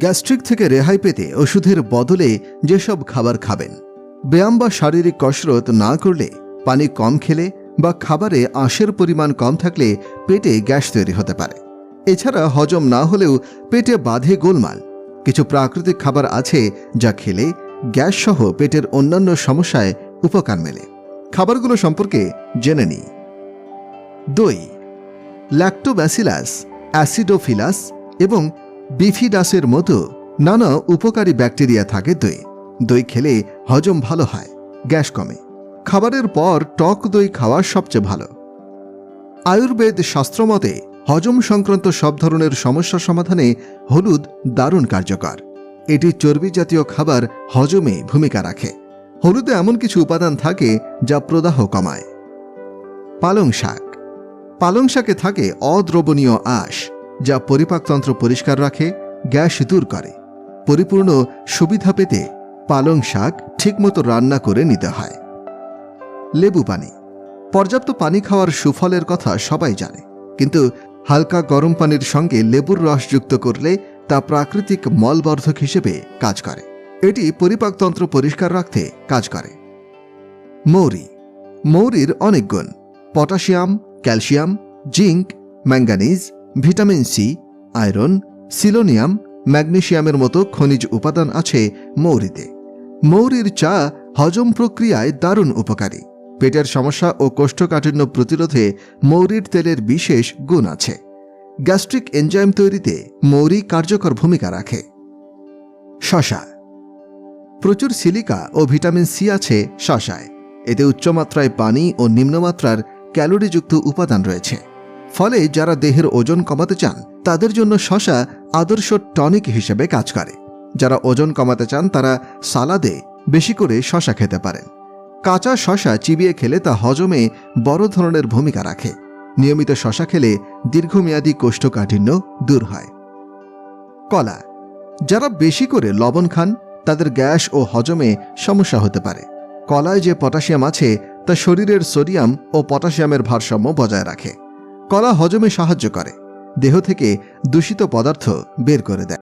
Gastric থেকে রেহাই পেতে ওষুধের বদলে যেসব খাবার খাবেন, ব্যায়াম বা শারীরিক কসরত না করলে, পানি কম খেলে বা খাবারে আঁশের পরিমাণ কম থাকলে পেটে গ্যাস তৈরি হতে পারে। এছাড়া হজম না হলেও পেটে বাঁধে গোলমাল। কিছু প্রাকৃতিক খাবার আছে যা খেলে গ্যাস সহ পেটের অন্যান্য সমস্যায় উপকার মেলে। খাবারগুলো সম্পর্কে জেনে নিই। দই ল্যাক্টোব্যাসিলাস অ্যাসিডোফিলাস এবং বিফিডাসের মতো নানা উপকারী ব্যাকটেরিয়া থাকে দই। দই খেলে হজম ভালো হয়, গ্যাস কমে। খাবারের পর টক দই খাওয়া সবচেয়ে ভালো। আয়ুর্বেদ শাস্ত্রমতে হজম সংক্রান্ত সব ধরনের সমস্যা সমাধানে হলুদ দারুণ কার্যকর। এটি চর্বি জাতীয় খাবার হজমে ভূমিকা রাখে। হলুদে এমন কিছু উপাদান থাকে যা প্রদাহ কমায়। পালং শাক। পালং শাকে থাকে অদ্রবণীয় আঁশ। যা পরিপাকতন্ত্র পরিষ্কার রাখে, গ্যাস দূর করে। পরিপূর্ণ সুবিধা পেতে পালং শাক ঠিকমতো রান্না করে নিতে হয়। লেবু পানি। পর্যাপ্ত পানি খাওয়ার সুফলের কথা সবাই জানে, কিন্তু হালকা গরম পানির সঙ্গে লেবুর রস যুক্ত করলে তা প্রাকৃতিক মলবর্ধক হিসেবে কাজ করে। এটি পরিপাকতন্ত্র পরিষ্কার রাখতে কাজ করে। মৌরি। মৌরির অনেক গুণ। Potassium, calcium, zinc manganese vitamin C, iron, selenium ম্যাগনেসিয়ামের মতো খনিজ উপাদান আছে মৌরিতে। মৌরির চা হজম প্রক্রিয়ায় দারুণ উপকারী। পেটের সমস্যা ও কোষ্ঠকাঠিন্য প্রতিরোধে মৌরির তেলের বিশেষ গুণ আছে। গ্যাস্ট্রিক এনজাইম তৈরিতে মৌরি কার্যকর ভূমিকা রাখে। শশা। প্রচুর সিলিকা ও ভিটামিন সি আছে শশায়। এতে উচ্চমাত্রায় পানি ও নিম্নমাত্রার ক্যালোরিযুক্ত উপাদান রয়েছে। ফলে যারা দেহের ওজন কমাতে চান, তাদের জন্য শশা আদর্শ টনিক হিসেবে কাজ করে। যারা ওজন কমাতে চান, তারা সালাদে বেশি করে শশা খেতে পারেন। কাঁচা শশা চিবিয়ে খেলে তা হজমে বড় ধরনের ভূমিকা রাখে। নিয়মিত শশা খেলে দীর্ঘমেয়াদী কোষ্ঠকাঠিন্য দূর হয়। কলা। যারা বেশি করে লবণ খান, তাদের গ্যাস ও হজমে সমস্যা হতে পারে। কলায় যে পটাশিয়াম আছে, তা শরীরের সোডিয়াম ও পটাশিয়ামের ভারসাম্য বজায় রাখে। কলা হজমে সাহায্য করে। দেহ থেকে দূষিত পদার্থ বের করে দেয়।